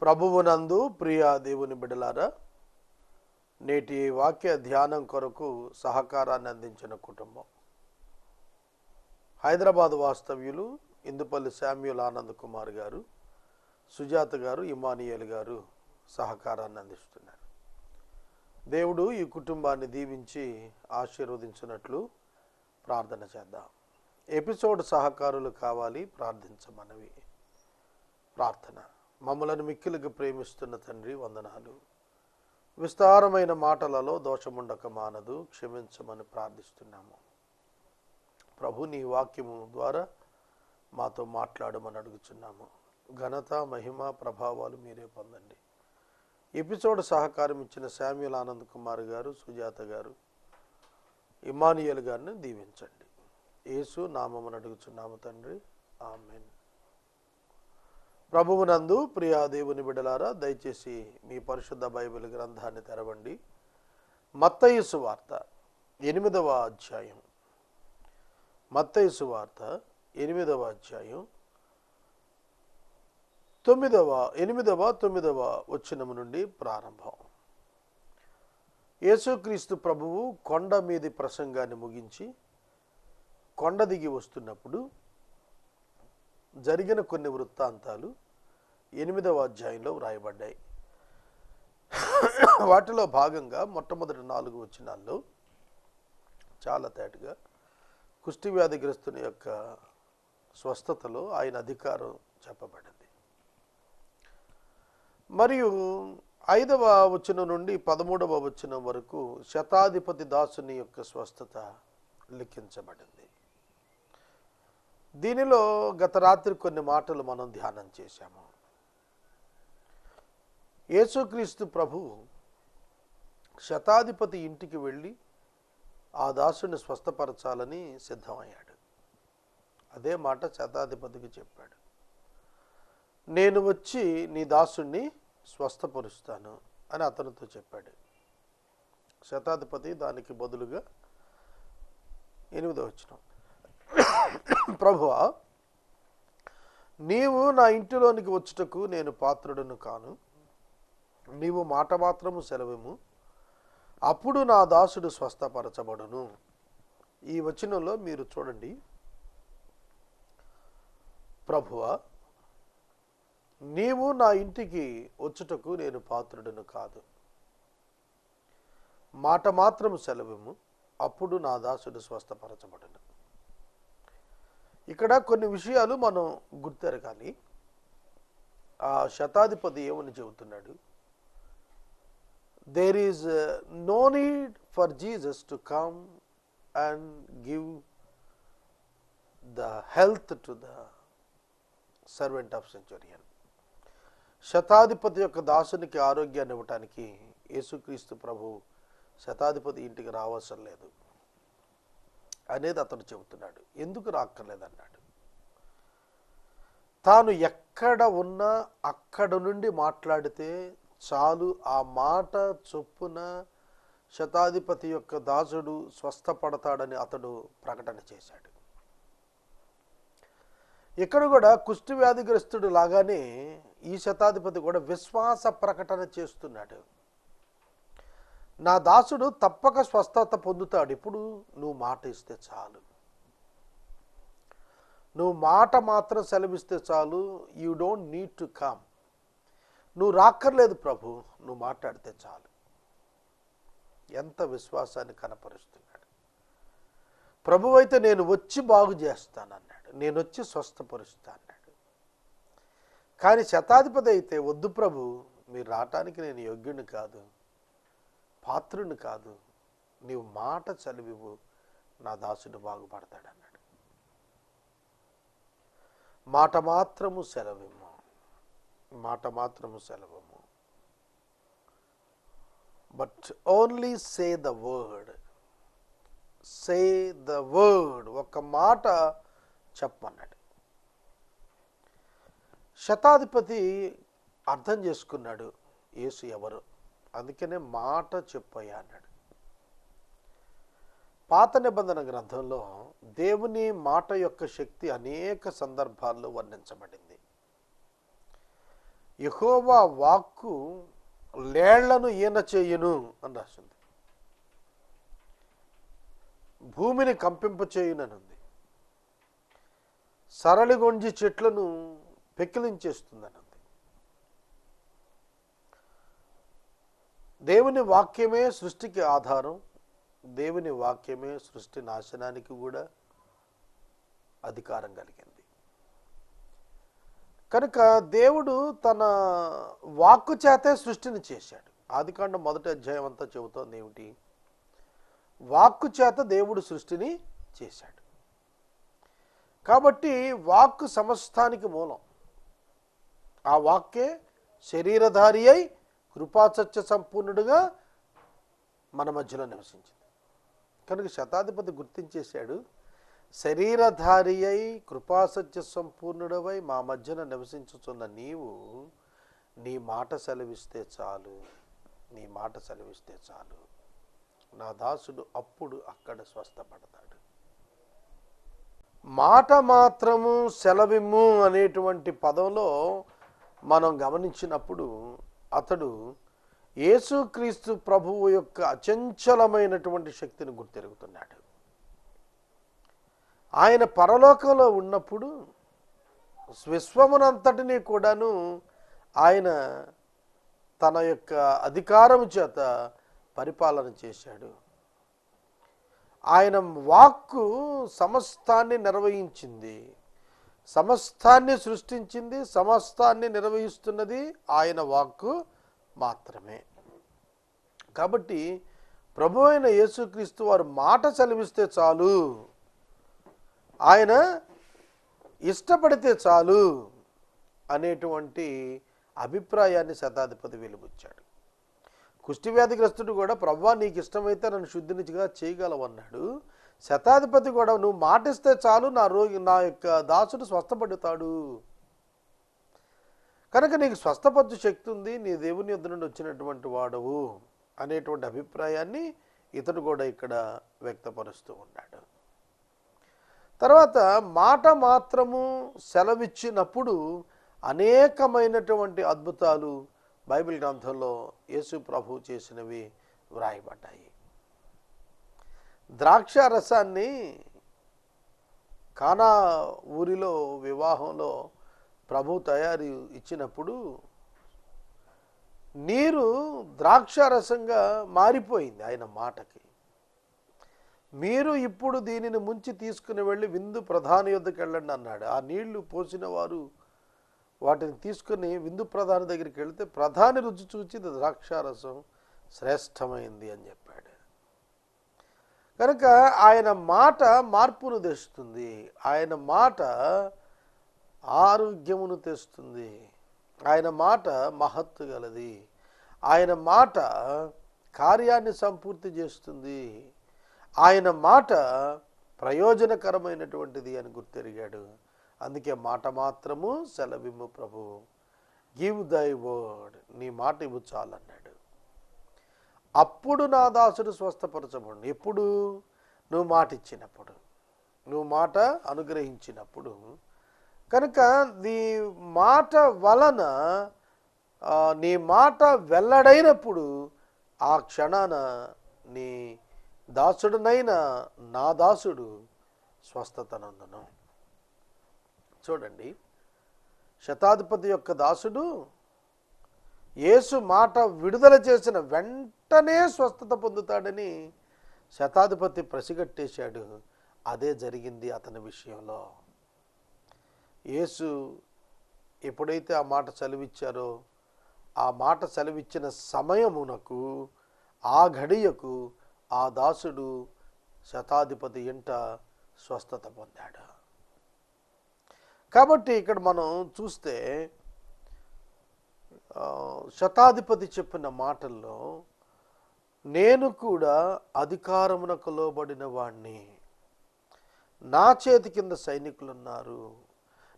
ప్రభువునందు ప్రియ దేవుని బిడలారా నేటి వాక్య ధ్యానం కొరకు సహకారాన్ని అందించిన కుటుంబం. హైదరాబాద్ వాస్తవ్యులు ఇందుపల్లి శామ్యుల్ ఆనంద్ కుమార్ గారు సుజాత గారు ఇమానియల్ గారు సహకారాన్ని అందిస్తున్నారు. దేవుడు ఈ కుటుంబాన్ని దీవించి ఆశీర్వదించినట్లు ప్రార్థన చేద్దాం. ఎపిసోడ్ సహకారులు కావాలి ప్రార్థించమనవి. ప్రార్థన. మమ్మలను మిక్కిలికి ప్రేమిస్తున్న తండ్రి వందనాలు. విస్తారమైన మాటలలో దోషముండక మానదు క్షమించమని ప్రార్థిస్తున్నాము. ప్రభు నీ వాక్యము ద్వారా మాతో మాట్లాడమని అడుగుచున్నాము. ఘనత మహిమ ప్రభావాలు మీరే పొందండి. ఎపిసోడ్ సహకారం ఇచ్చిన శామ్యుల్ ఆనంద్ కుమార్ గారు సుజాత గారు ఇమానియల్ గారిని దీవించండి. యేసు నామం అడుగుచున్నాము తండ్రి. ఆమెన్. ప్రభువునందు ప్రియా దేవుని బిడలారా దయచేసి మీ పరిశుద్ధ బైబిల్ గ్రంథాన్ని తెరవండి. మత్తయసు వార్త ఎనిమిదవ అధ్యాయం. మత్తయసు వార్త ఎనిమిదవ అధ్యాయం. తొమ్మిదవ ఎనిమిదవ తొమ్మిదవ వచ్చినము నుండి ప్రారంభం. యేసుక్రీస్తు ప్రభువు కొండ మీది ప్రసంగాన్ని ముగించి కొండ దిగి వస్తున్నప్పుడు జరిగిన కొన్ని వృత్తాంతాలు ఎనిమిదవ అధ్యాయంలో వ్రాయబడ్డాయి. వాటిలో భాగంగా మొట్టమొదటి నాలుగు వచనాల్లో చాలా తేటగా కుష్టి వ్యాధిగ్రస్తుని యొక్క స్వస్థతలో ఆయన అధికారం చెప్పబడింది. మరియు ఐదవ వచనం నుండి పదమూడవ వచనం వరకు శతాధిపతి దాసుని యొక్క స్వస్థత లిఖించబడింది. దీనిలో గత రాత్రి కొన్ని మాటలు మనం ధ్యానం చేశాము. యేసుక్రీస్తు ప్రభు శతాధిపతి ఇంటికి వెళ్ళి ఆ దాసుని స్వస్థపరచాలని సిద్ధమయ్యాడు. అదే మాట శతాధిపతికి చెప్పాడు. నేను వచ్చి నీ దాసుణ్ణి స్వస్థపరుస్తాను అని అతనితో చెప్పాడు. శతాధిపతి దానికి బదులుగా ఎనిమిదో వచ్చినాం ప్రభువా నీవు నా ఇంటిలోనికి వచ్చుటకు నేను పాత్రుడను కాను. నీవు మాట మాత్రము సెలవుము. అప్పుడు నా దాసుడు స్వస్థపరచబడును. ఈ వచనంలో మీరు చూడండి. ప్రభువ నీవు నా ఇంటికి వచ్చుటకు నేను పాత్రుడను కాదు. మాట మాత్రం సెలవుము. అప్పుడు నా దాసుడు స్వస్థపరచబడును. ఇక్కడ కొన్ని విషయాలు మనం గుర్తెరగాలి ఆ శతాధిపతి ఏమని చెబుతున్నాడు? There is no need for Jesus to come and give the health to the servant of centurion శతాధిపతి యొక్క దాసునికి ఆరోగ్యాన్ని ఇవ్వటానికి యేసుక్రీస్తు ప్రభు శతాధిపతి ఇంటికి రావాల్సిన లేదు. అనేది అతను చెబుతున్నాడు. ఎందుకు రాక్కర్లేదన్నాడు? తాను ఎక్కడ ఉన్నా అక్కడ నుండి మాట్లాడితే చాలు ఆ మాట చొప్పున శతాధిపతి యొక్క దాసుడు స్వస్థపడతాడని అతడు ప్రకటన చేశాడు. ఇక్కడ కూడా కుష్టి వ్యాధిగ్రస్తుడు లాగానే ఈ శతాధిపతి కూడా విశ్వాస ప్రకటన చేస్తున్నాడు. నా దాసుడు తప్పక స్వస్థత పొందుతాడు. ఇప్పుడు నువ్వు మాట ఇస్తే చాలు. నువ్వు మాట మాత్రం సెలవిస్తే చాలు. You don't need to come నువ్వు రాక్కర్లేదు ప్రభు. నువ్వు మాట్లాడితే చాలు. ఎంత విశ్వాసాన్ని కనపరుస్తున్నాడు. ప్రభు అయితే నేను వచ్చి బాగు చేస్తానన్నాడు. నేను వచ్చి స్వస్థపరుస్తా అన్నాడు కానీ శతాధిపతి అయితే వద్దు ప్రభు మీరు రావటానికి నేను యోగ్యుని కాదు. పాత్రుని కాదు. నీవు మాట చదివివు. నా దాసుడు బాగుపడతాడు అన్నాడు. మాట మాత్రము సెలవిమ్ము. మాట మాత్రము సెలవము but only say the word say the word ఒక మాట చెప్పన్నాడు శతాధిపతి అర్థం చేసుకున్నాడు. యేసు ఎవరు? అందుకనే మాట చెప్పయ్యా అన్నాడు. పాత నిబంధన గ్రంథంలో దేవుని మాట యొక్క శక్తి అనేక సందర్భాల్లో వర్ణించబడింది. యహోవా వాక్కు లేళ్ళను ఈన చేయును అని రాసింది. భూమిని కంపింప చేయుననుంది సరళిగొంజి చెట్లను పెకిలించేస్తుందనుంది దేవుని వాక్యమే సృష్టికి ఆధారం దేవుని వాక్యమే సృష్టి నాశనానికి కూడా అధికారం కలిగింది. కనుక దేవుడు తన వాక్కు చేతే సృష్టిని చేశాడు. ఆదికాండం మొదటి అధ్యాయం అంతా చెబుతోంది ఏమిటి? వాక్కు చేత దేవుడు సృష్టిని చేశాడు. కాబట్టి వాక్కు సమస్తానికి మూలం. ఆ వాక్యే శరీరధారి అయి కృపాసత్య సంపూర్ణుడుగా మన మధ్యలో నివసించింది. కనుక శతాధిపతి గుర్తించేశాడు శరీరధారి అయి కృపాసత్య సంపూర్ణుడవై మా మధ్యన నివసించుతున్న నీవు నీ మాట సెలవిస్తే చాలు నీ మాట సెలవిస్తే చాలు. నా దాసుడు అప్పుడు అక్కడ స్వస్థపడతాడు. మాట మాత్రము సెలవిమ్ము అనేటువంటి పదంలో మనం గమనించినప్పుడు అతడు యేసుక్రీస్తు ప్రభువు యొక్క అచంచలమైనటువంటి శక్తిని గుర్తెరుగుతున్నాడు. ఆయన పరలోకంలో ఉన్నప్పుడు విశ్వమునంతటినీ కూడాను ఆయన తన యొక్క అధికారం చేత పరిపాలన చేశాడు. ఆయన వాక్కు సమస్తాన్ని నిర్వహించింది. సమస్తాన్ని సృష్టించింది సమస్తాన్ని నిర్వహిస్తున్నది ఆయన వాక్కు మాత్రమే. కాబట్టి ప్రభు అయిన యేసుక్రీస్తు వారు మాట చలివిస్తే చాలు. ఆయన ఇష్టపడితే చాలు అనేటువంటి అభిప్రాయాన్ని శతాధిపతి వెలుబుచ్చాడు. కుష్టివ్యాధిగ్రస్తుడు కూడా ప్రవ్వా నీకు ఇష్టమైతే నన్ను శుద్ధినిగా చేయగలవన్నాడు. శతాధిపతి కూడా నువ్వు మాటిస్తే చాలు నా రోగి నా యొక్క దాసుడు స్వస్థపడుతాడు. కనుక నీకు స్వస్థపరచు శక్తి ఉంది నీ దేవుని యొద్ద నుండి వచ్చినటువంటి వాడవు అనేటువంటి అభిప్రాయాన్ని ఇతడు కూడా ఇక్కడ వ్యక్తపరుస్తూ ఉన్నాడు. తర్వాత మాట మాత్రము సెలవిచ్చినప్పుడు అనేకమైనటువంటి అద్భుతాలు బైబిల్ గ్రంథంలో యేసు ప్రభు చేసినవి వ్రాయబడ్డాయి. ద్రాక్ష రసాన్ని కానా ఊరిలో వివాహంలో ప్రభు తయారు ఇచ్చినప్పుడు నీరు ద్రాక్ష రసంగా మారిపోయింది ఆయన మాటకి. మీరు ఇప్పుడు దీనిని ముంచి తీసుకుని వెళ్ళి విందు ప్రధాని యొద్దకు వెళ్ళండి అన్నాడు. ఆ నీళ్ళు పోసిన వారు వాటిని తీసుకుని విందు ప్రధాని దగ్గరికి వెళితే ప్రధాని రుచి చూచి ద్రాక్షారసం శ్రేష్టమైంది అని చెప్పాడు. కనుక ఆయన మాట మార్పును తెస్తుంది. ఆయన మాట ఆరోగ్యమును తెస్తుంది. ఆయన మాట మహత్తు గలది. ఆయన మాట కార్యాన్ని సంపూర్తి చేస్తుంది. ఆయన మాట ప్రయోజనకరమైనటువంటిది అని గుర్తెరిగాడు. అందుకే మాట మాత్రము సెలవిమ్ము ప్రభు. గివ్ దై వర్డ్ నీ మాట ఇవ్వు చాలన్నాడు అప్పుడు నా దాసుడు స్వస్థపరచబడు. ఎప్పుడు? నువ్వు మాట ఇచ్చినప్పుడు నువ్వు మాట అనుగ్రహించినప్పుడు. కనుక నీ మాట వలన నీ మాట వెల్లడైనప్పుడు ఆ క్షణాన నీ దాసుడునైన నా దాసుడు స్వస్థతనందును. చూడండి. శతాధిపతి యొక్క దాసుడు యేసు మాట విడుదల చేసిన వెంటనే స్వస్థత పొందుతాడని శతాధిపతి ప్రసిగట్టేశాడు. అదే జరిగింది అతని విషయంలో. యేసు ఎప్పుడైతే ఆ మాట సెలవిచ్చారో ఆ మాట సెలవిచ్చిన సమయమునకు ఆ ఘడియకు ఆ దాసుడు శతాధిపతి ఇంట స్వస్థత పొందాడు. కాబట్టి ఇక్కడ మనం చూస్తే శతాధిపతి చెప్పిన మాటల్లో నేను కూడా అధికారమునకు లోబడిన వాణ్ణి. నా చేతి కింద సైనికులు ఉన్నారు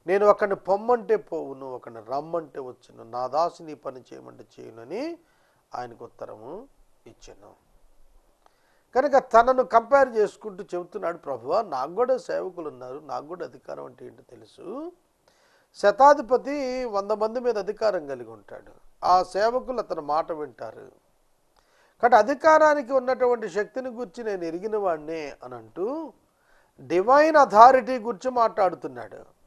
నేను ఒకరిని పొమ్మంటే పోవును ఒకరిని రమ్మంటే వచ్చును. నా దాసుని పని చేయమంటే చేయనని ఆయనకు ఉత్తరము ఇచ్చాను. కనుక తనను కంపేర్ చేసుకుంటూ చెబుతున్నాడు ప్రభువా నాకు కూడా సేవకులు ఉన్నారు నాకు కూడా అధికారం అంటే ఏంటో తెలుసు. శతాధిపతి వంద మంది మీద అధికారం కలిగి ఉంటాడు. ఆ సేవకులు అతని మాట వింటారు. కాబట్టి అధికారానికి ఉన్నటువంటి శక్తిని గురించి నేను ఎరిగిన వాడినే అని అంటూ డివైన్ అథారిటీ గురించి మాట్లాడుతున్నాడు.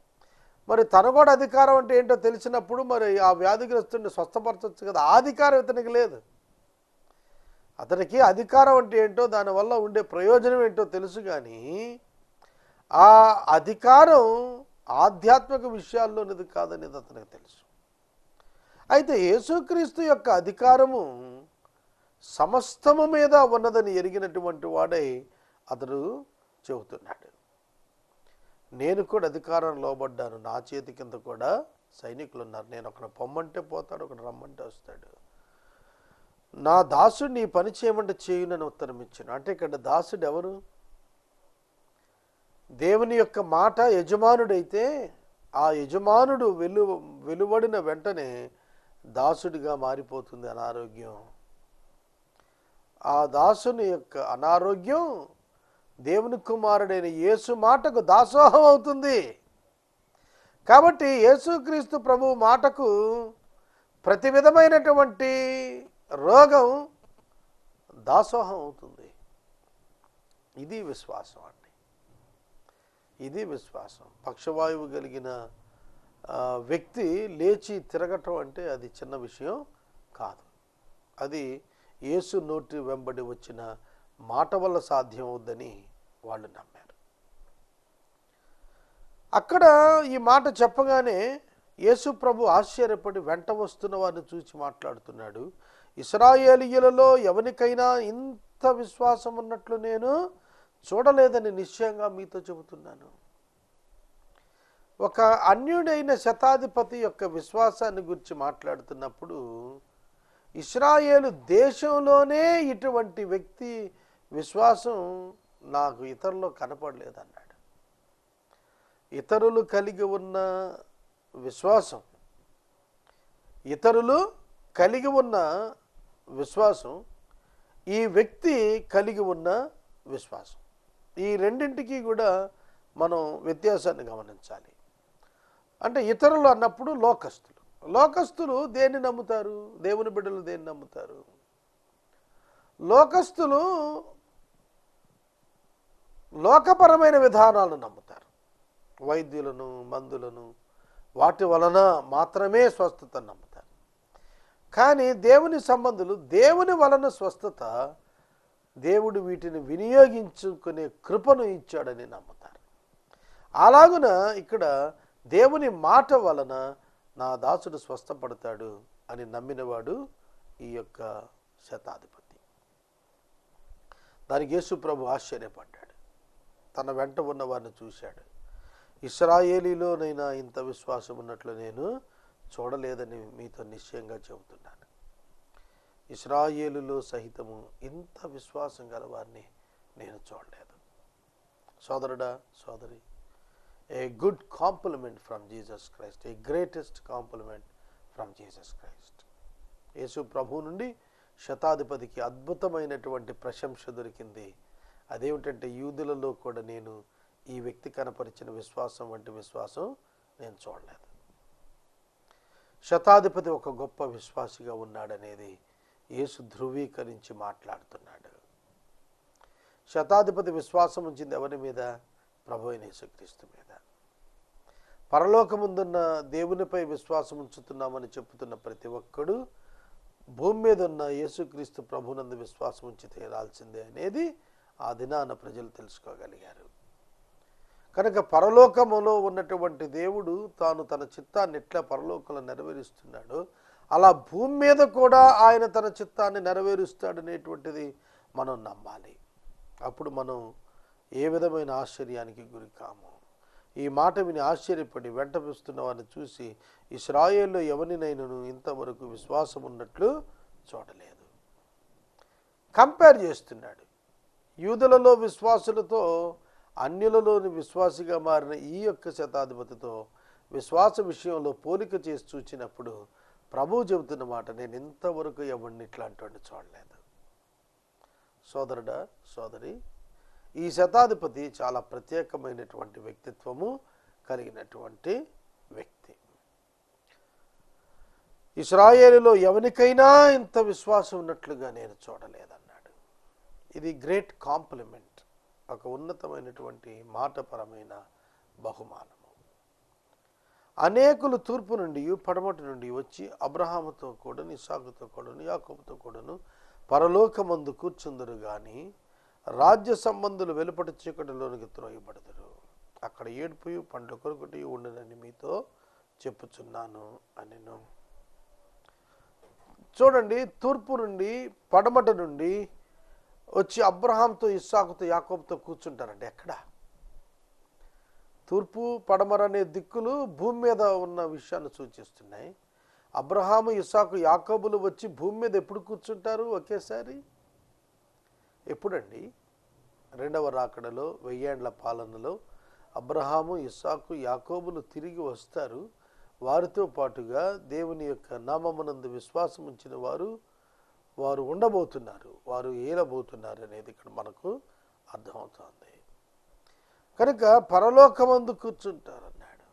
మరి తన కూడా అధికారం అంటే ఏంటో తెలిసినప్పుడు మరి ఆ వ్యాధిగ్రస్తుడిని స్వస్థపరచవచ్చు కదా. ఆ అధికారం ఇతనికి లేదు. అతనికి అధికారం అంటే ఏంటో దానివల్ల ఉండే ప్రయోజనం ఏంటో తెలుసు కానీ ఆ అధికారం ఆధ్యాత్మిక విషయాల్లోనిది కాదనేది అతనికి తెలుసు. అయితే యేసుక్రీస్తు యొక్క అధికారము సమస్తము మీద ఉన్నదని ఎరిగినటువంటి వాడై అతడు చెబుతున్నాడు. నేను కూడా అధికారం లోబడ్డాను. నా చేతి కింద కూడా సైనికులు ఉన్నారు నేను ఒకడు పొమ్మంటే పోతాడు ఒకడు రమ్మంటే వస్తాడు. నా దాసుడు నీ పని చేయమంటే చేయునని ఉత్తరం ఇచ్చాను అంటే ఇక్కడ దాసుడు ఎవరు? దేవుని యొక్క మాట యజమానుడైతే ఆ యజమానుడు వెలు వెలువడిన వెంటనే దాసుడిగా మారిపోతుంది అనారోగ్యం. ఆ దాసుని యొక్క అనారోగ్యం దేవుని కుమారుడైన యేసు మాటకు దాసోహం అవుతుంది. కాబట్టి యేసుక్రీస్తు ప్రభు మాటకు ప్రతి విధమైనటువంటి రోగం దాసోహం అవుతుంది. ఇది విశ్వాసం అండి. ఇది విశ్వాసం. పక్షవాయువు కలిగిన వ్యక్తి లేచి తిరగటం అంటే అది చిన్న విషయం కాదు. అది యేసు నోటి వెంబడి వచ్చిన మాట వల్ల సాధ్యం అవుద్దని వాళ్ళు నమ్మారు. అక్కడ ఈ మాట చెప్పగానే యేసు ప్రభు ఆశ్చర్యపడి వెంట వస్తున్న వారిని చూసి మాట్లాడుతున్నాడు. ఇస్రాయేలీయులలో ఎవరికైనా ఇంత విశ్వాసం ఉన్నట్లు నేను చూడలేదని నిశ్చయంగా మీతో చెబుతున్నాను. ఒక అన్యుడైన శతాధిపతి యొక్క విశ్వాసాన్ని గురించి మాట్లాడుతున్నప్పుడు ఇస్రాయేలు దేశంలోనే ఇటువంటి వ్యక్తి విశ్వాసం నాకు ఇతరులో కనపడలేదన్నాడు. ఇతరులు కలిగి ఉన్న విశ్వాసం ఇతరులు కలిగి ఉన్న విశ్వాసం ఈ వ్యక్తి కలిగి ఉన్న విశ్వాసం. ఈ రెండింటికి కూడా మనం వ్యత్యాసాన్ని గమనించాలి. అంటే ఇతరులు అన్నప్పుడు లోకస్తులు. లోకస్తులు దేన్ని నమ్ముతారు? దేవుని బిడ్డలు దేన్ని నమ్ముతారు? లోకస్తులు లోకపరమైన విధానాలను నమ్ముతారు. వైద్యులను మందులను వాటి వలన మాత్రమే స్వస్థత నమ్ముతారు. కానీ దేవుని సంబంధులు దేవుని వలన స్వస్థత దేవుడు వీటిని వినియోగించుకునే కృపను ఇచ్చాడని నమ్ముతారు. అలాగున ఇక్కడ దేవుని మాట వలన నా దాసుడు స్వస్థపడతాడు అని నమ్మినవాడు ఈ యొక్క శతాధిపతి. దానికి యేసు ప్రభు ఆశ్చర్యపడ్డాడు. తన వెంట ఉన్న వారిని చూశాడు. ఇస్రాయేలీలోనైనా ఇంత విశ్వాసం ఉన్నట్లు నేను చూడలేదని మీతో నిశ్చయంగా చెబుతున్నాను. ఇస్రాయేలులో సహితము ఇంత విశ్వాసం గల వారిని నేను చూడలేదు. సోదరుడా సోదరి a good compliment from Jesus Christ a greatest compliment from Jesus Christ Yesu ప్రభు నుండి శతాధిపతికి అద్భుతమైనటువంటి ప్రశంస దొరికింది. అదేమిటంటే యూదులలో కూడా నేను ఈ వ్యక్తి కనపరిచిన విశ్వాసం వంటి విశ్వాసం నేను చూడలేదు. శతాధిపతి ఒక గొప్ప విశ్వాసిగా ఉన్నాడనేది యేసు ధృవీకరించి మాట్లాడుతున్నాడు. శతాధిపతి విశ్వాసం ఉంచింది ఎవరి మీద? ప్రభు అయిన యేసుక్రీస్తు మీద. పరలోకముందున్న దేవునిపై విశ్వాసం ఉంచుతున్నామని చెప్తున్న ప్రతి ఒక్కడు భూమి మీద ఉన్న యేసుక్రీస్తు ప్రభునందు విశ్వాసం ఉంచి తీరాల్సిందే అనేది ఆ దినాన ప్రజలు తెలుసుకోగలిగారు. కనుక పరలోకములో ఉన్నటువంటి దేవుడు తాను తన చిత్తాన్ని ఎట్లా పరలోకంలో నెరవేరుస్తున్నాడో అలా భూమి మీద కూడా ఆయన తన చిత్తాన్ని నెరవేరుస్తాడనేటువంటిది మనం నమ్మాలి. అప్పుడు మనం ఏ విధమైన ఆశ్చర్యానికి గురి కాము. ఈ మాట విని ఆశ్చర్యపడి వెంట వస్తున్న వారిని చూసి ఇస్రాయేల్లో ఎవరినైనాను ఇంతవరకు విశ్వాసం ఉన్నట్లు చూడలేదు. కంపేర్ చేస్తున్నాడు. యూదులలో విశ్వాసులతో అన్యులలోని విశ్వాసిగా మారిన ఈ యొక్క శతాధిపతితో విశ్వాస విషయంలో పోలిక చేసి చూచినప్పుడు ప్రభువు చెబుతున్న మాట నేను ఇంతవరకు ఎవరిని ఇట్లాంటి చూడలేదు. సోదరుడా సోదరి ఈ శతాధిపతి చాలా ప్రత్యేకమైనటువంటి వ్యక్తిత్వము కలిగినటువంటి వ్యక్తి. ఇస్రాయేలులో ఎవరికైనా ఇంత విశ్వాసం ఉన్నట్లుగా నేను చూడలేదన్నాడు. ఇది గ్రేట్ కాంప్లిమెంట్ ఒక ఉన్నతమైనటువంటి మాటపరమైన బహుమానం. అనేకులు తూర్పు నుండి పడమటి నుండి వచ్చి అబ్రహాముతో కూడాను ఇసాకుతో కూడాను యాకోబుతో కూడాను పరలోకమందు కూర్చుందరు కానీ రాజ్య సంబంధులు వెలుపటి చీకటిలోనికి త్రోయబడదురు. అక్కడ ఏడుపు పండ్ల కొరకటి ఉండనని మీతో చెప్పుచున్నాను అని చూడండి తూర్పు నుండి పడమట నుండి వచ్చి అబ్రహాంతో ఇస్సాకుతో యాకోబుతో కూర్చుంటారండి ఎక్కడ? తూర్పు పడమర అనే దిక్కులు భూమి మీద ఉన్న విషయాన్ని సూచిస్తున్నాయి. అబ్రహాము ఇసాకు యాకబులు వచ్చి భూమి మీద ఎప్పుడు కూర్చుంటారు ఒకేసారి? ఎప్పుడండి? రెండవ రాకడలో వెయ్యేండ్ల పాలనలో అబ్రహాము ఇసాకు యాకోబులు తిరిగి వస్తారు. వారితో పాటుగా దేవుని యొక్క నామమునందు విశ్వాసం ఉంచిన వారు వారు ఉండబోతున్నారు. వారు ఏలబోతున్నారు అనేది ఇక్కడ మనకు అర్థమవుతుంది. కనుక పరలోకమందు కూర్చుంటారన్నాడు.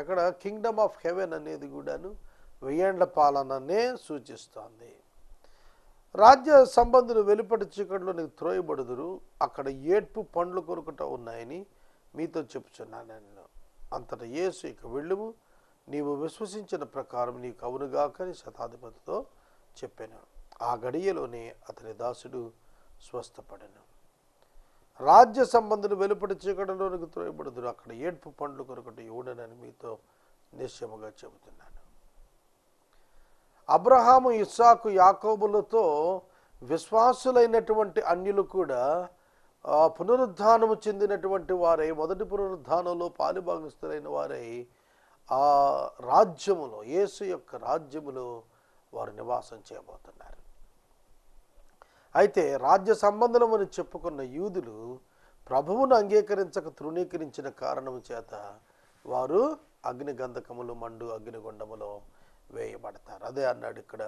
అక్కడ కింగ్డమ్ ఆఫ్ హెవెన్ అనేది కూడాను వెయ్యేండ్ల పాలననే సూచిస్తోంది. రాజ్య సంబంధులు వెలుపటి నీకు త్రోయబడుదురు అక్కడ ఏడ్పు పండ్లు కొరుకుట ఉన్నాయని మీతో చెప్పుచున్నాను నేను. అంతట యేసు ఇక వెళ్ళుము నీవు విశ్వసించిన ప్రకారం నీకు అవునుగాకని శతాధిపతితో చెప్పాను. ఆ గడియలోనే అతని దాసుడు స్వస్థపడను. రాజ్య సంబంధులు వెలుపటి చీకటిలోనికి త్రోయబడుదురు. అక్కడ ఏడ్పు పండ్లు కొరకటి ఇవ్వడనని మీతో నిశ్చయముగా చెబుతున్నాను. అబ్రహాము ఇస్సాకు యాకోబులతో విశ్వాసులైనటువంటి అన్యులు కూడా పునరుద్ధానము చెందినటువంటి వారై మొదటి పునరుద్ధానంలో పాలుభాగస్తులైన వారై ఆ రాజ్యములో యేసు యొక్క రాజ్యములో వారు నివాసం చేయబోతున్నారు. అయితే రాజ్య సంబంధమని చెప్పుకున్న యూదులు ప్రభువును అంగీకరించక తృణీకరించిన కారణము చేత వారు అగ్నిగంధకములు మండు అగ్నిగుండములో వేయబడతారు. అదే అన్నాడు ఇక్కడ.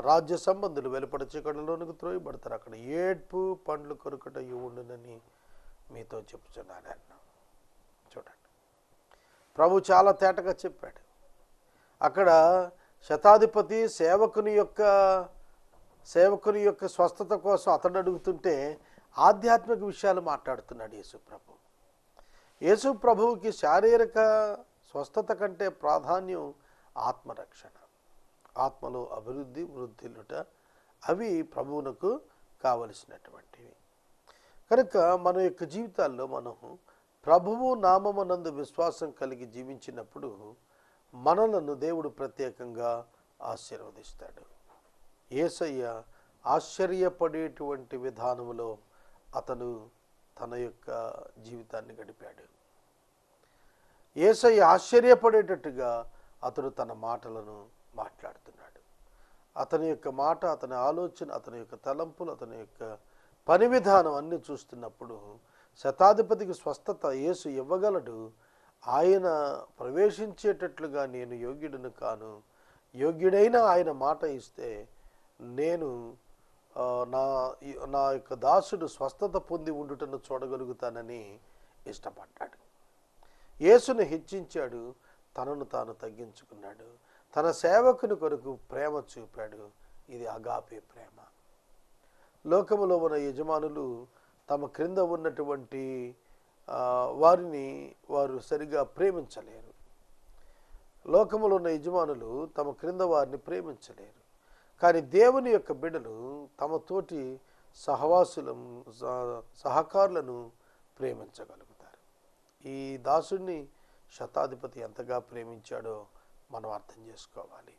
రాజ్య సంబంధులు వెలుపడ చీకటిలోనికి త్రోయబడతారు. అక్కడ ఏడ్పు పండ్లు కొరుకట ఉండునని మీతో చెప్తున్నాను అన్న చూడండి. ప్రభు చాలా తేటగా చెప్పాడు. అక్కడ శతాధిపతి సేవకుని యొక్క సేవకుని యొక్క స్వస్థత కోసం అతడు అడుగుతుంటే ఆధ్యాత్మిక విషయాలు మాట్లాడుతున్నాడు యేసు ప్రభు యేసు ప్రభువుకి శారీరక స్వస్థత కంటే ప్రాధాన్యం ఆత్మరక్షణ. ఆత్మలో అభివృద్ధి వృద్ధిలుట అవి ప్రభువునకు కావలసినటువంటివి. కనుక మన యొక్క జీవితాల్లో మనం ప్రభువు నామమునందు విశ్వాసం కలిగి జీవించినప్పుడు మనలను దేవుడు ప్రత్యేకంగా ఆశీర్వదిస్తాడు. ఏసయ్య ఆశ్చర్యపడేటువంటి విధానంలో అతను తన యొక్క జీవితాన్ని గడిపాడు. ఏసయ్య ఆశ్చర్యపడేటట్టుగా అతడు తన మాటలను మాట్లాడుతున్నాడు. అతని యొక్క మాట అతని ఆలోచన అతని యొక్క తలంపులు అతని యొక్క పని విధానం అన్ని చూస్తున్నప్పుడు శతాధిపతికి స్వస్థత యేసు ఇవ్వగలడు. ఆయన ప్రవేశించేటట్లుగా నేను యోగ్యుడిని కాను. యోగ్యుడైన ఆయన మాట ఇస్తే నేను నా నా యొక్క దాసుడు స్వస్థత పొంది ఉండుటను చూడగలుగుతానని ఇష్టపడ్డాడు. యేసును హెచ్చించాడు తనను తాను తగ్గించుకున్నాడు. తన సేవకుని కొరకు ప్రేమ చూపాడు. ఇది అగాపే ప్రేమ. లోకములో ఉన్న యజమానులు తమ క్రింద ఉన్నటువంటి వారిని వారు సరిగా ప్రేమించలేరు. లోకములో ఉన్న యజమానులు తమ క్రింద వారిని ప్రేమించలేరు. కానీ దేవుని యొక్క బిడ్డలు తమ తోటి సహవాసులను సహకారులను ప్రేమించగలుగుతారు. ఈ దాసుడిని శతాధిపతి ఎంతగా ప్రేమించాడో మనం అర్థం చేసుకోవాలి.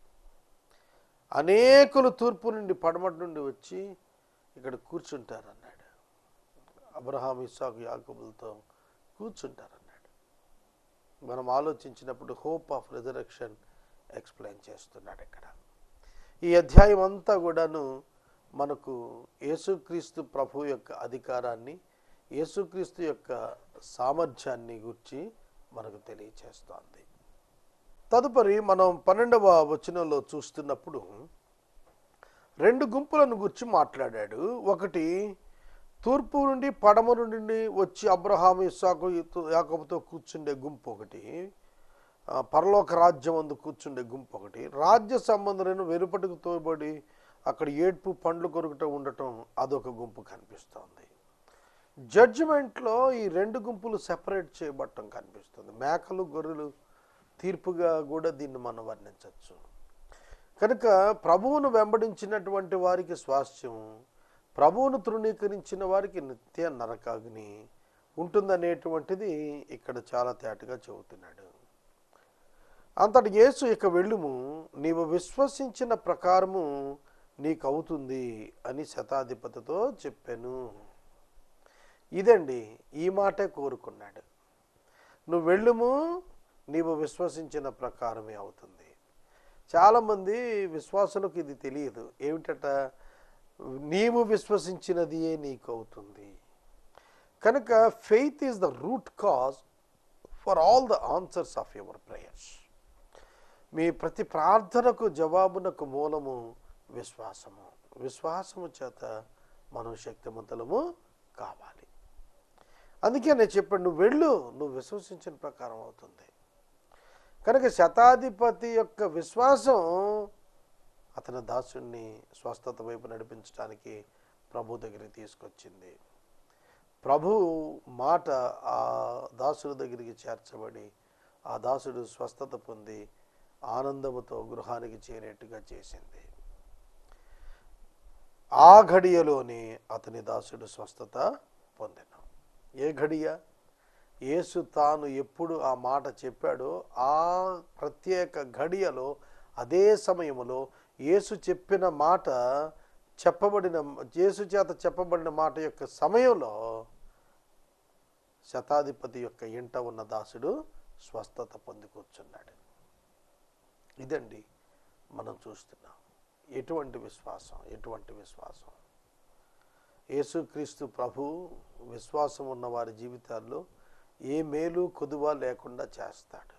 అనేకులు తూర్పు నుండి పడమటి నుండి వచ్చి ఇక్కడ కూర్చుంటారు అన్నాడు అబ్రహాం ఇస్సాకు యాకబులతో కూర్చుంటారన్నాడు. మనం ఆలోచించినప్పుడు హోప్ ఆఫ్ రిజరక్షన్ ఎక్స్ప్లెయిన్ చేస్తున్నాడు ఇక్కడ. ఈ అధ్యాయం అంతా కూడాను మనకు యేసుక్రీస్తు ప్రభు యొక్క అధికారాన్ని యేసుక్రీస్తు యొక్క సామర్థ్యాన్ని గురించి మనకు తెలియచేస్తోంది. తదుపరి మనం పన్నెండవ వచనంలో చూస్తున్నప్పుడు రెండు గుంపులను గురించి మాట్లాడాడు. ఒకటి తూర్పు నుండి పడమరు నుండి వచ్చి అబ్రహాము ఇస్సాకు యాకబుతో కూర్చుండే గుంపు ఒకటి. పరలోక రాజ్యం అందు కూర్చుండే గుంపు ఒకటి రాజ్య సంబంధులైన వెనుపటికి తోబడి అక్కడ ఏడ్పు పండ్లు కొరుకుట ఉండటం అదొక గుంపు కనిపిస్తోంది. జడ్జిమెంట్లో ఈ రెండు గుంపులు సెపరేట్ చేయబడటం కనిపిస్తుంది. మేకలు గొర్రెలు తీర్పుగా కూడా దీన్ని మనం వర్ణించవచ్చు. కనుక ప్రభువును వెంబడించినటువంటి వారికి స్వాస్థ్యం ప్రభువును తృణీకరించిన వారికి నిత్య నరకాగ్ని ఉంటుందనేటువంటిది ఇక్కడ చాలా తేటగా చెబుతున్నాడు. అంతటి యేసు ఇక వెళ్ళుము నీవు విశ్వసించిన ప్రకారము నీకు అవుతుంది అని శతాధిపతితో చెప్పాను. ఇదండి ఈ మాటే కోరుకున్నాడు. నువ్వు వెళ్ళుము నీవు విశ్వసించిన ప్రకారమే అవుతుంది. చాలామంది విశ్వాసులకు ఇది తెలియదు. ఏమిటట? నీవు విశ్వసించినదియే నీకు అవుతుంది కనుక faith is the root cause for all the answers of your prayers మీ ప్రతి ప్రార్థనకు జవాబునకు మూలము విశ్వాసము. విశ్వాసము చేత మనం శక్తిమంతులము కావాలి. అందుకే నేను చెప్పాను నువ్వు వెళ్ళు నువ్వు విశ్వసించిన ప్రకారం అవుతుంది. కనుక శతాధిపతి యొక్క విశ్వాసం అతని దాసుని స్వస్థత వైపు నడిపించడానికి ప్రభు దగ్గరికి తీసుకొచ్చింది. ప్రభు మాట ఆ దాసుడి దగ్గరికి చేర్చబడి ఆ దాసుడు స్వస్థత పొంది ఆనందముతో గృహానికి చేరేట్టుగా చేసింది. ఆ ఘడియలోనే అతని దాసుడు స్వస్థత పొందెను. ఏ ఘడియ? యేసు తాను ఎప్పుడు ఆ మాట చెప్పాడో ఆ ప్రత్యేక ఘడియలో అదే సమయంలో యేసు చెప్పిన మాట చెప్పబడిన యేసు చేత చెప్పబడిన మాట యొక్క సమయంలో శతాధిపతి యొక్క ఇంట ఉన్న దాసుడు స్వస్థత పొంది కూర్చున్నాడు. ఇదండి మనం చూస్తున్నాం. ఎటువంటి విశ్వాసం? ఎటువంటి విశ్వాసం? యేసుక్రీస్తు ప్రభు విశ్వాసం ఉన్న వారి జీవితాల్లో ఏ మేలు కొదువ లేకుండా చేస్తాడు.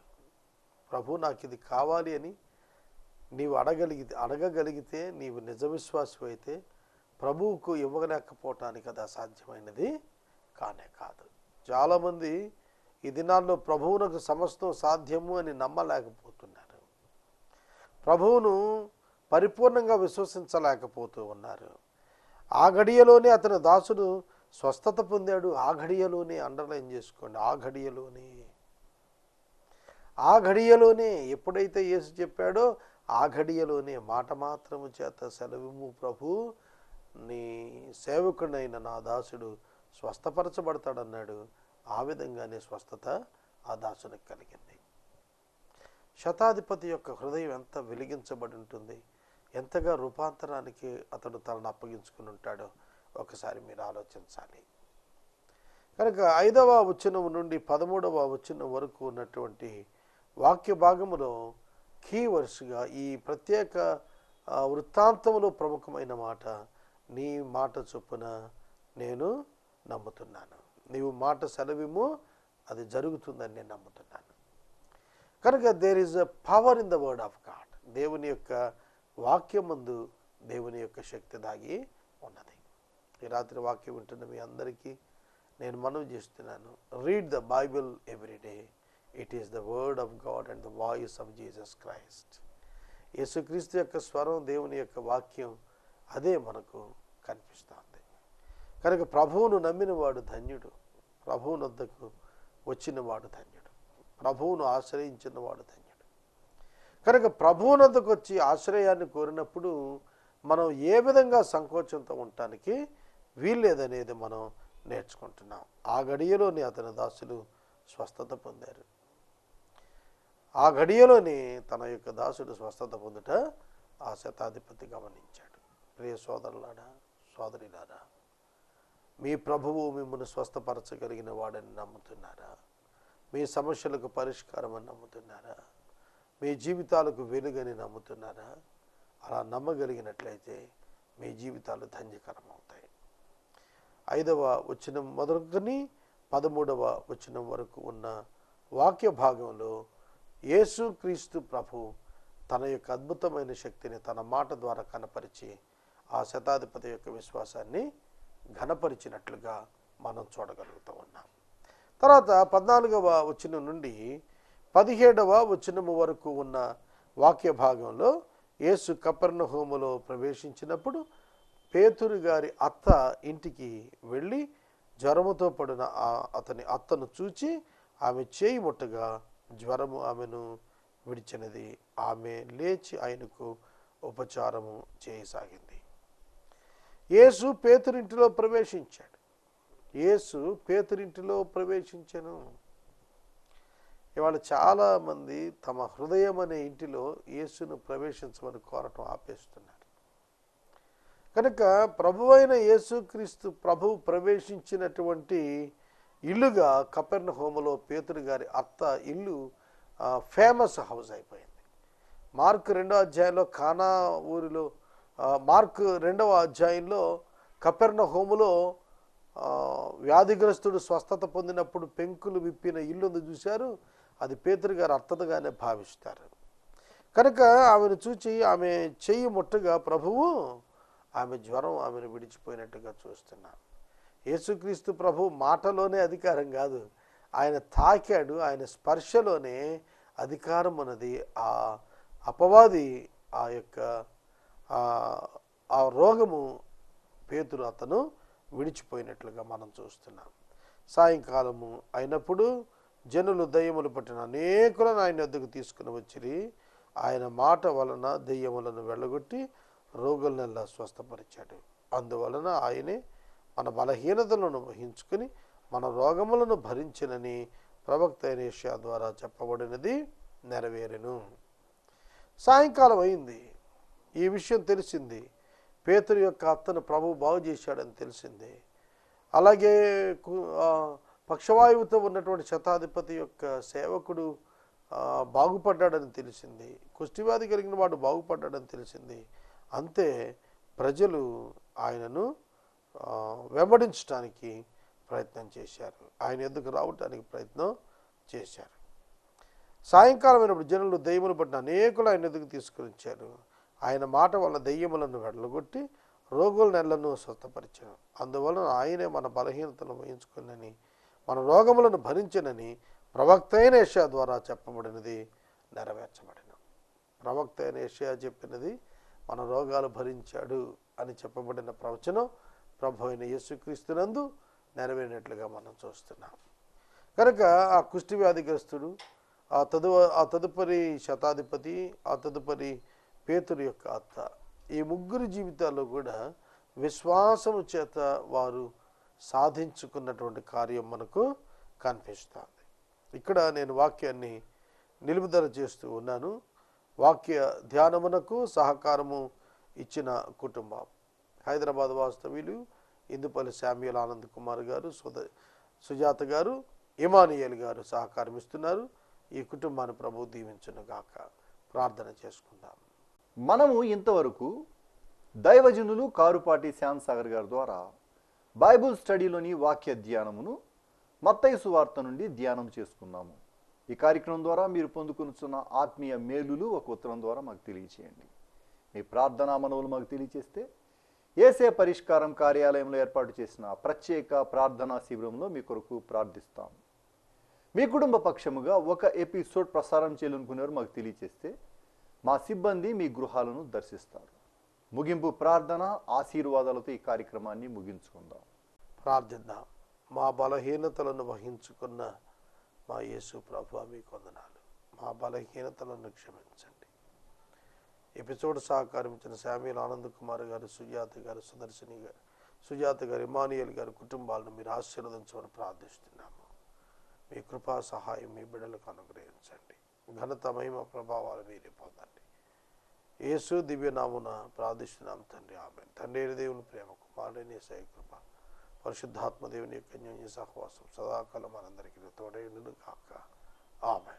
ప్రభు నాకు ఇది కావాలి అని నీవు అడగలిగితే అడగగలిగితే నీవు నిజ విశ్వాసం అయితే ప్రభువుకు ఇవ్వలేకపోవటానికి అది అసాధ్యమైనది కానే కాదు. చాలామంది ఈ దినాల్లో ప్రభువునకు సమస్తం సాధ్యము అని నమ్మలేకపోతున్నారు. ప్రభువును పరిపూర్ణంగా విశ్వసించలేకపోతూ ఉన్నారు. ఆ గడియలోనే అతని దాసుడు స్వస్థత పొందాడు. ఆ ఘడియలోనే అండర్లైన్ చేసుకోండి. ఆ ఘడియలోనే. ఆ ఘడియలోనే ఎప్పుడైతే యేసు చెప్పాడో ఆ ఘడియలోనే మాట మాత్రము చేత సెలవిము ప్రభు నీ సేవకుడైన నా దాసుడు స్వస్థపరచబడతాడన్నాడు. ఆ విధంగానే స్వస్థత ఆ దాసునికి కలిగింది. శతాధిపతి యొక్క హృదయం ఎంత వెలిగించబడి ఉంటుంది? ఎంతగా రూపాంతరానికి అతడు తనను అప్పగించుకుని ఉంటాడో ఒకసారి మీరు ఆలోచించాలి. కనుక ఐదవ వచనం నుండి పదమూడవ వచనం వరకు ఉన్నటువంటి వాక్య భాగములో కీ వరుసగా ఈ ప్రత్యేక వృత్తాంతంలో వృత్తాంతములో ప్రముఖమైన మాట నీ మాట చొప్పున నేను నమ్ముతున్నాను. నీవు మాట సెలవిము అది జరుగుతుందని నేను నమ్ముతున్నాను. కనుక there is a power in the word of God దేవుని యొక్క వాక్యం ముందు దేవుని యొక్క శక్తి దాగి ఉన్నది. ఈ రాత్రి వాక్యం వింటున్న మీ అందరికీ నేను మనవి చేస్తున్నాను. Read the Bible everyday it is the word of God and the voice of Jesus Christ Yesukristu యొక్క స్వరం దేవుని యొక్క వాక్యం అదే మనకు కనిపిస్తుంది. కనుక ప్రభువును నమ్మినవాడు ధన్యుడు. ప్రభువునొద్దకు వచ్చినవాడు ధన్యుడు. ప్రభువును ఆశ్రయించిన వాడు ధన్యుడు. కనుక ప్రభువునందుకు వచ్చి ఆశ్రయాన్ని కోరినప్పుడు మనం ఏ విధంగా సంకోచంతో ఉండటానికి వీల్లేదనేది మనం నేర్చుకుంటున్నాం. ఆ గడియలోని అతని దాసులు స్వస్థత పొందారు. ఆ గడియలోని తన యొక్క దాసుడు స్వస్థత పొందుట ఆ శతాధిపతి గమనించాడు. ప్రియ సోదరులారా సోదరిలారా మీ ప్రభువు మిమ్మల్ని స్వస్థపరచగలిగిన వాడని నమ్ముతున్నారా? మీ సమస్యలకు పరిష్కారం అని నమ్ముతున్నారా? మీ జీవితాలకు వెలుగని నమ్ముతున్నారా? అలా నమ్మగలిగినట్లయితే మీ జీవితాలు ధన్యకరం అవుతాయి ఐదవ వచనం మొదలుకొని పదమూడవ వచనం వరకు ఉన్న వాక్య భాగంలో యేసు క్రీస్తు ప్రభు తన యొక్క అద్భుతమైన శక్తిని తన మాట ద్వారా కనపరిచి ఆ శతాధిపతి యొక్క విశ్వాసాన్ని ఘనపరిచినట్లుగా మనం చూడగలుగుతూ ఉన్నాం. తర్వాత పద్నాలుగవ వచనం నుండి పదిహేడవ వచనము వరకు ఉన్న వాక్య భాగంలో యేసు కపర్ణహోములో ప్రవేశించినప్పుడు పేతురు గారి అత్త ఇంటికి వెళ్ళి జ్వరముతో పడిన ఆ అతని అత్తను చూచి ఆమె చేయి ముట్టగా జ్వరము ఆమెను విడిచినది. ఆమె లేచి ఆయనకు ఉపచారము చేయసాగింది. యేసు పేతురింటిలో ప్రవేశించాడు. యేసు పేతురింటిలో ప్రవేశించను. ఇవాళ చాలామంది తమ హృదయం అనే ఇంటిలో యేసును ప్రవేశించమని కోరటం ఆపేస్తున్నారు. కనుక ప్రభువైన యేసుక్రీస్తు ప్రభు ప్రవేశించినటువంటి ఇల్లుగా కపెర్ణ హోమలో పేతురు గారి అత్త ఇల్లు ఫేమస్ హౌస్ అయిపోయింది. మార్క్ రెండో అధ్యాయంలో కానా ఊరిలో మార్క్ రెండవ అధ్యాయంలో కపెర్ణ హోములో వ్యాధిగ్రస్తుడు స్వస్థత పొందినప్పుడు పెంకులు విప్పిన ఇల్లుంది చూశారు. అది పేతురు గారు అర్థతగానే భావిస్తారు. కనుక ఆమెను చూచి ఆమె చెయ్యి ముట్టగా ప్రభువు ఆమె జ్వరం ఆమెను విడిచిపోయినట్టుగా చూస్తున్నాను యేసుక్రీస్తు ప్రభు మాటలోనే అధికారం కాదు. ఆయన తాకాడు ఆయన స్పర్శలోనే అధికారం అన్నది ఆ అపవాది ఆ యొక్క ఆ- ఆ రోగము పేతురు అతను విడిచిపోయినట్లుగా మనం చూస్తున్నాం. సాయంకాలము అయినప్పుడు జనులు దయ్యములు పట్టిన అనేకులను ఆయన వద్దకు తీసుకుని వచ్చిరి. ఆయన మాట వలన దెయ్యములను వెళ్ళగొట్టి రోగులనెల్లా స్వస్థపరిచాడు. అందువలన ఆయనే మన బలహీనతలను వహించుకుని మన రోగములను భరించినని ప్రవక్త అయిన ద్వారా చెప్పబడినది నెరవేరెను. సాయంకాలం అయింది. ఈ విషయం తెలిసింది. పేతురు యొక్క అత్తను ప్రభు బాగు చేశాడని తెలిసింది. అలాగే కు- పక్షవాయువుతో ఉన్నటువంటి శతాధిపతి యొక్క సేవకుడు బాగుపడ్డాడని తెలిసింది. కుష్టివ్యాధి కలిగిన వాడు బాగుపడ్డాడని తెలిసింది. అంతే ప్రజలు ఆయనను వెంబడించడానికి ప్రయత్నం చేశారు. ఆయన ఎందుకు రావటానికి ప్రయత్నం చేశారు. సాయంకాలం అయినప్పుడు జనులు దయ్యమును పట్టిన అనేకులు ఆయన ఎదుగు తీసుకుని వచ్చారు. ఆయన మాట వల్ల దయ్యములను వెడలగొట్టి రోగుల నెలను స్వస్థపరిచాను అందువలన ఆయనే మన బలహీనతను వహించుకునని మన రోగములను భరించనని ప్రవక్త అయిన ఏషియా ద్వారా చెప్పబడినది నెరవేర్చబడిన. ప్రవక్త అయిన ఏషియా చెప్పినది మన రోగాలు భరించాడు అని చెప్పబడిన ప్రవచనం ప్రభు అయిన యేసుక్రీస్తునందు నెరవేరినట్లుగా మనం చూస్తున్నాం. కనుక ఆ కుష్టి వ్యాధిగ్రస్తుడు ఆ తదు ఆ తదుపరి శతాధిపతి ఆ తదుపరి పేతురు యొక్క అత్త ఈ ముగ్గురు జీవితాల్లో కూడా విశ్వాసము చేత వారు సాధించుకున్నటువంటి కార్యం మనకు కనిపిస్తుంది. ఇక్కడ నేను వాక్యాన్ని నిలుపుదల చేస్తూ ఉన్నాను. వాక్య ధ్యానమునకు సహకారము ఇచ్చిన కుటుంబం. హైదరాబాద్ వాస్తవ్యులు ఇందుపల్లి శామ్యుల్ ఆనంద్ కుమార్ గారు సుధ సుజాత గారు ఇమానియల్ గారు సహకారం ఇస్తున్నారు. ఈ కుటుంబాన్ని ప్రభు దీవించునుగాక. ప్రార్థన చేసుకుందాం. మనము ఇంతవరకు దైవజనులు కారుపాటి శ్యామ్ సాగర్ గారి ద్వారా బైబుల్ స్టడీలోని వాక్య ధ్యానమును మత్తయి సువార్త నుండి ధ్యానం చేసుకున్నాము. ఈ కార్యక్రమం ద్వారా మీరు పొందుకున్న ఆత్మీయ మేలులు ఒక ఉత్తరం ద్వారా మాకు తెలియచేయండి. మీ ప్రార్థనా మనవులు మాకు తెలియచేస్తే ఏసే పరిష్కారం కార్యాలయంలో ఏర్పాటు చేసిన ప్రత్యేక ప్రార్థనా శిబిరంలో మీ కొరకు ప్రార్థిస్తాము మీ కుటుంబ పక్షముగా ఒక ఎపిసోడ్ ప్రసారం చేయాలనుకునేవారు మాకు తెలియచేస్తే మా సిబ్బంది మీ గృహాలను దర్శిస్తారు. ముగింపు ప్రార్థన ఆశీర్వాదాలతో ఈ కార్యక్రమాన్ని ముగించుకుందాం. ప్రార్థిద్దాం మా బలహీనతలను వహించుకున్న మా యేసు ప్రభు మీకు వందనాలు. మా బలహీనతలను క్షమించండి. ఎపిసోడ్ సహకరించిన శామ్యుల్ ఆనంద్ కుమార్ గారు సుజాత గారు సుదర్శిని గారు సుజాత గారు ఇమానియల్ గారి కుటుంబాలను మీరు ఆశీర్వదించమని ప్రార్థిస్తున్నాము. మీ కృపా సహాయం మీ బిడ్డలకు అనుగ్రహించండి. ఘనత మహిమ ప్రభావాలు మీరే పొందండి. యేసు దివ్యనామున ప్రార్థిస్తున్నాం తండ్రి. ఆమె తండ్రి దేవుని ప్రేమ కుమారుని సై కృప పరిశుద్ధాత్మ దేవుని యొక్క సహవాసం సదాకాలం మనందరికీ తోడైండును కాక ఆమె